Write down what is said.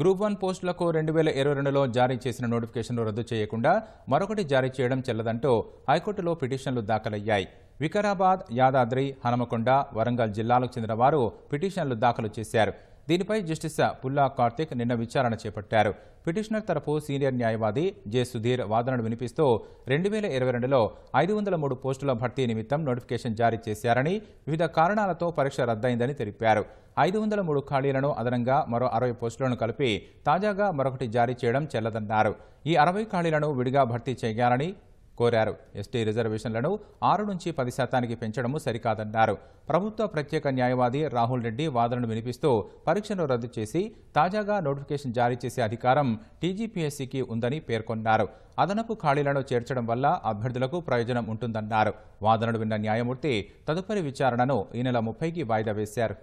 Group one పోస్టులకు రెండు వేల ఇరవై రెండులో జారీ చేసిన నోటిఫికేషన్ను రద్దు చేయకుండా మరొకటి జారీ చేయడం చెల్లదంటూ హైకోర్టులో పిటిషన్లు దాఖలయ్యాయి. వికారాబాద్ యాదాద్రి హనుమకొండ వరంగల్ జిల్లాలకు చెందిన వారు పిటిషన్లు దాఖలు చేశారు. దీనిపై జస్టిస్ పుల్లా కార్తిక్ నిన్న విచారణ చేపట్టారు. పిటిషనర్ తరపు సీనియర్ న్యాయవాది జె సుధీర్ వాదనను వినిపిస్తూ రెండు వేల ఇరవై రెండులో ఐదు వందల మూడు పోస్టుల భర్తీ నిమిత్తం నోటిఫికేషన్ జారీ చేశారని వివిధ కారణాలతో పరీక్ష రద్దయిందని తెలిపారు. ఐదు వందల మూడు ఖాళీలను అదనంగా మరో అరవై పోస్టులను కలిపి తాజాగా మరొకటి జారీ చేయడం చెల్లదన్నారు. ఈ అరవై ఖాళీలను విడిగా భర్తీ చేయాలని కోరారు. ఎస్టీ రిజర్వేషన్లను ఆరు నుంచి పది శాతానికి పెంచడము సరికాదన్నారు. ప్రభుత్వ ప్రత్యేక న్యాయవాది రాహుల్ రెడ్డి వాదనను వినిపిస్తూ పరీక్షను రద్దు చేసి తాజాగా నోటిఫికేషన్ జారీ చేసే అధికారం టీజీపీఎస్సీకి ఉందని పేర్కొన్నారు. అదనపు ఖాళీలను చేర్చడం వల్ల అభ్యర్థులకు ప్రయోజనం ఉంటుందన్నారు. వాదనలు విన్న న్యాయమూర్తి తదుపరి విచారణను ఈ నెల ముప్పైకి వాయిదా వేశారు.